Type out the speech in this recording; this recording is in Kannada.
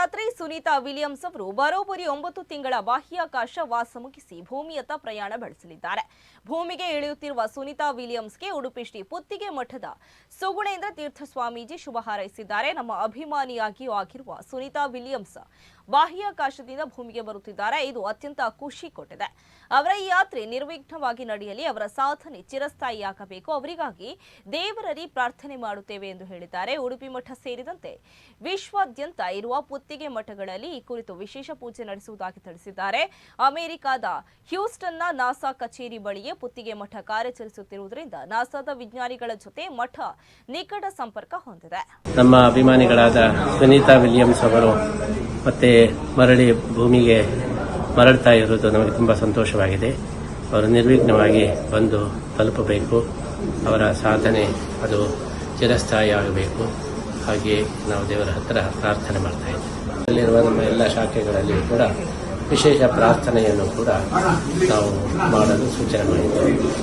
ಯಾತ್ರಿ ಸುನೀತಾ ವಿಲಿಯಮ್ಸ್ ಅವರು ಬರೋಬ್ಬರಿ ಒಂಬತ್ತು ತಿಂಗಳ ಬಾಹ್ಯಾಕಾಶ ವಾಸ ಮುಗಿಸಿ ಭೂಮಿಯತ್ತ ಪ್ರಯಾಣ ಬೆಳೆಸಲಿದ್ದಾರೆ. ಭೂಮಿಗೆ ಇಳಿಯುತ್ತಿರುವ ಸುನೀತಾ ವಿಲಿಯಮ್ಸ್ಗೆ ಉಡುಪಿ ಶ್ರೀ ಪುತ್ತಿಗೆ ಮಠದ ಸುಗುಣೇಂದ್ರ ತೀರ್ಥ ಸ್ವಾಮೀಜಿ ಶುಭ ಹಾರೈಸಿದ್ದಾರೆ. ನಮ್ಮ ಅಭಿಮಾನಿಯಾಗಿಯೂ ಆಗಿರುವ ಸುನೀತಾ ವಿಲಿಯಮ್ಸ್ ಬಾಹ್ಯಾಕಾಶದಿಂದ ಭೂಮಿಗೆ ಬರುತ್ತಿದ್ದಾರೆ. ಇದು ಅತ್ಯಂತ ಖುಷಿ ಕೊಟ್ಟಿದೆ. ಅವರ ಈ ಯಾತ್ರೆ ನಿರ್ವಿಘ್ನವಾಗಿ ನಡೆಯಲಿ, ಅವರ ಸಾಧನೆ ಚಿರಸ್ಥಾಯಿಯಾಗಬೇಕು ಅವರಿಗಾಗಿ ದೇವರಲ್ಲಿ ಪ್ರಾರ್ಥನೆ ಮಾಡುತ್ತೇವೆ ಎಂದು ಹೇಳಿದ್ದಾರೆ. ಉಡುಪಿ ಮಠ ಸೇರಿದಂತೆ ವಿಶ್ವಾದ್ಯಂತ ಇರುವ ಪುತ್ತಿಗೆ ಮಠಗಳಲ್ಲಿ ಈ ಕುರಿತು ವಿಶೇಷ ಪೂಜೆ ನಡೆಸುವುದಾಗಿ ತಿಳಿಸಿದ್ದಾರೆ. ಅಮೆರಿಕದ ಹ್ಯೂಸ್ಟನ್ನ ನಾಸಾ ಕಚೇರಿ ಬಳಿಯೇ ಪುತ್ತಿಗೆ ಮಠ ಕಾರ್ಯಾಚರಿಸುತ್ತಿರುವುದರಿಂದ ನಾಸಾದ ವಿಜ್ಞಾನಿಗಳ ಜೊತೆ ಮಠ ನಿಕಟ ಸಂಪರ್ಕ ಹೊಂದಿದೆ. ನಮ್ಮ ಅಭಿಮಾನಿಗಳಾದ ಸುನೀತಾ ವಿಲಿಯಮ್ಸ್ ಅವರು ಮತ್ತೆ ಮರಳಿ ಭೂಮಿಗೆ ಮರಳ್ತಾ ಇರುವುದು ನಮಗೆ ತುಂಬ ಸಂತೋಷವಾಗಿದೆ. ಅವರು ನಿರ್ವಿಘ್ನವಾಗಿ ಬಂದು ತಲುಪಬೇಕು. ಅವರ ಸಾಧನೆ ಅದು ಚಿರಸ್ಥಾಯಿ ಆಗಬೇಕು ಹಾಗೆ ನಾವು ದೇವರ ಹತ್ರ ಪ್ರಾರ್ಥನೆ ಮಾಡ್ತಾ ಇದ್ದೇವೆ. ಅಲ್ಲಿರುವ ನಮ್ಮ ಎಲ್ಲ ಶಾಖೆಗಳಲ್ಲಿಯೂ ಕೂಡ ವಿಶೇಷ ಪ್ರಾರ್ಥನೆಯನ್ನು ಕೂಡ ನಾವು ಮಾಡಲು ಸೂಚನೆ ಮಾಡಿದ್ದೇವೆ.